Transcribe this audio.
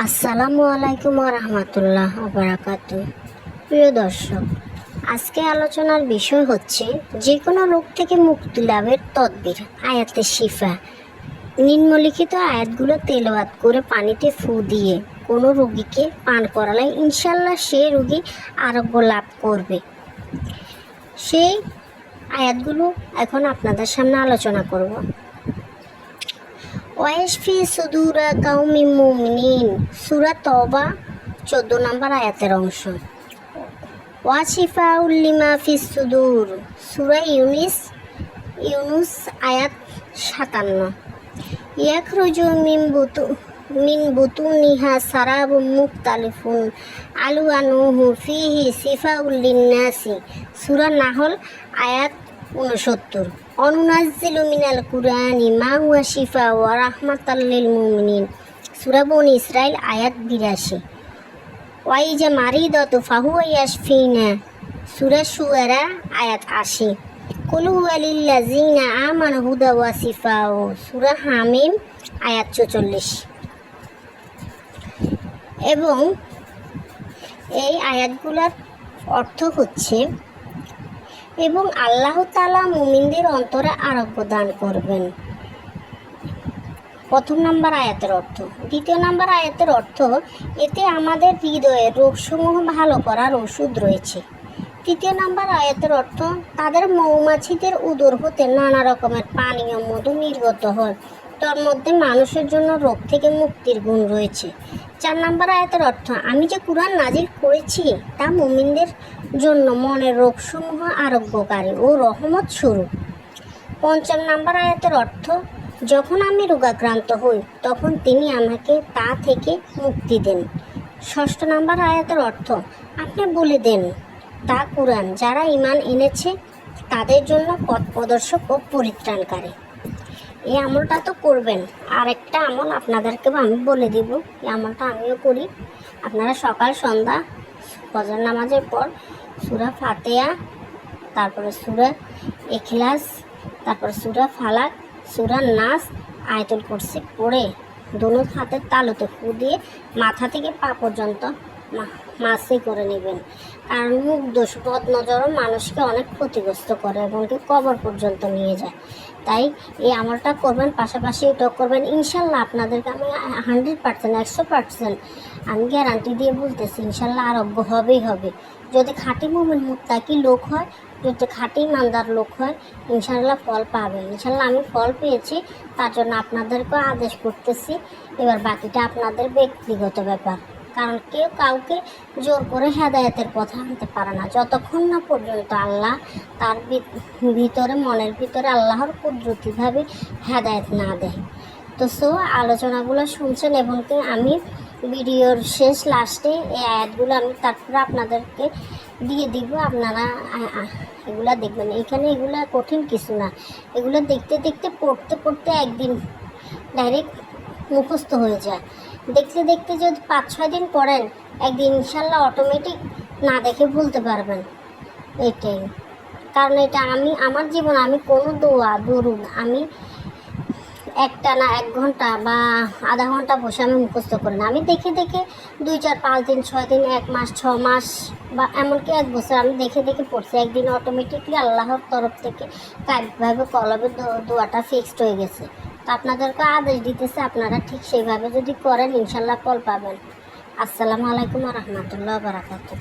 আসসালামু আলাইকুম রহমতুল্লাহ বারাকাত। প্রিয় দর্শক, আজকে আলোচনার বিষয় হচ্ছে যে কোনো রোগ থেকে মুক্তি লাভের তদবির, আয়াতে শিফা। নিম্নলিখিত আয়াতগুলো তেলাওয়াত করে পানিতে ফু দিয়ে কোনো রোগীকে পান করালে ইনশাল্লাহ সে রোগী আরোগ্য লাভ করবে। সেই আয়াতগুলো এখন আপনাদের সামনে আলোচনা করব। ওয়াইশফি সুদুরা কাউমি মুমিনিন। সুরা তবা চোদ্দ নম্বর আয়াতের অংশ। ওয়াশিফা উল্লিমা ফি সুদুর। সুরা ইউনিস, ইউনুস আয়াত সাতান্ন। ইয়াখরুজু মিন বুতু, মিন বুতুনিহা সারাবু মুক্তালিফুন আলুয়ানুহু ফিহি সিফাউল নাসি সূরা নাহল আয়াত উনসত্তর। অনুনাজ্জিলু মিনাল কুরআনি, মা হুয়া শিফা ওয়া রাহমাতাল লিল মুমিনিন। সূরা বনি ইসরাইল আয়াত বিরাশি। ওয়াইজা মারিদতু ফাহুয়া ইয়াশফিনা। সূরা শুআরা আয়াত আশি। কুল হুয়া লিল্লাযিনা আমানু হুদা ওয়া শিফাউ সূরা হামিম, আয়াত চৌচল্লিশ। এবং এই আয়াতগুলোর অর্থ হচ্ছে এবং আল্লাহ তালা মুমিনদের অন্তরে আরোগ্য দান করবেন। প্রথম নাম্বার আয়াতের অর্থ। দ্বিতীয় নাম্বার আয়াতের অর্থ, এতে আমাদের হৃদয়ে রোগসমূহ ভালো করার ওষুধ রয়েছে। তৃতীয় নাম্বার আয়াতের অর্থ, তাদের মৌমাছিদের উদর হতে নানা রকমের পানীয় মধু নির্গত হয়। তার মধ্যে মানুষের জন্য রোগ থেকে মুক্তির গুণ রয়েছে। চার নাম্বার আয়াতের অর্থ, আমি যে কোরআন নাজির করেছি, তা মুমিনদের জন্য মনের রোগসমূহ আরোগ্যকারী ও রহমত স্বরূপ। পঞ্চম নাম্বার আয়াতের অর্থ, যখন আমি রোগাক্রান্ত হই, তখন তিনি আমাকে তা থেকে মুক্তি দেন। ষষ্ঠ নাম্বার আয়াতের অর্থ, আপনি বলে দেন, তা কোরআন যারা ইমান এনেছে, তাদের জন্য পথ প্রদর্শক ও পরিত্রাণকারী। এই আমলটা তো করবেন। আর একটা আমল আপনাদেরকেও আমি বলে দিব। এই আমলটা আমিও করি। আপনারা সকাল, সন্ধ্যা, ফজর নামাজের পর সুরা ফাতেয়া তারপরে সুরা এখলাস তারপরে সুরা ফালাক, সুরা নাস, আয়তুল কুরসি পড়ে, দোনো হাতের তালুতে ফু দিয়ে মাথা থেকে পা পর্যন্ত মাসি করে নেবেন। কারণ মুখ দোষ বদ নজরও মানুষকে অনেক ক্ষতিগ্রস্ত করে এবং কি কবর পর্যন্ত নিয়ে যায়। তাই এই আমলটা করবেন, পাশাপাশি এটাও করবেন। ইনশাল্লাহ আপনাদেরকে আমি হান্ড্রেড পার্সেন্ট একশো পার্সেন্ট আমি গ্যারান্টি দিয়ে বলতেছি, ইনশাল্লাহ আরোগ্য হবেই হবে। যদি খাঁটি মোমেন মুক্তাকি লোক হয়, যদি খাঁটি ইমানদার লোক হয়, ইনশাল্লাহ ফল পাবে ইনশাল্লাহ আমি ফল পেয়েছি, তার জন্য আপনাদেরকেও আদেশ করতেছি। এবার বাকিটা আপনাদের ব্যক্তিগত ব্যাপার। কারণ কেউ কাউকে জোর করে হেদায়তের পথে আনতে পারে না। যতক্ষণ না পর্যন্ত আল্লাহ তার ভিতরে, মনের ভিতরে আল্লাহর কুদরতিভাবে হেদায়ত না দেয়। তো সো, আলোচনাগুলো শুনছেন এবং আমি ভিডিওর শেষ লাস্টে এই আয়াতগুলো আমি তারপরে আপনাদেরকে দিয়ে দিব। আপনারা এগুলা দেখবেন। এখানে এগুলা কঠিন কিছু না। এগুলো দেখতে দেখতে, পড়তে পড়তে একদিন ডাইরেক্ট মুখস্থ হয়ে যায়। দেখতে দেখতে যদি পাঁচ ছয় দিন পড়েন, একদিন ইনশাল্লাহ অটোমেটিক না দেখে ভুলতে পারবেন। এটাই। কারণ এটা আমি, আমার জীবন আমি কোনো দোয়া দরুন আমি একটা না এক ঘণ্টা বা আধা ঘণ্টা বসে আমি মুখস্থ করি না। আমি দেখে দেখে দুই চার পাঁচ দিন, ছয় দিন, এক মাস, ছ মাস বা এমনকি এক বছর আমি দেখে দেখে পড়ছি। একদিন অটোমেটিকলি আল্লাহর তরফ থেকে কায়িকভাবে কলবে দোয়াটা ফিক্সড হয়ে গেছে। তো আপনাদেরকে আদেশ দিতেছে, আপনারা ঠিক সেইভাবে যদি করেন, ইনশাল্লাহ ফল পাবেন। আসসালামু আলাইকুম রহমতুল্লাহ বারাকাতু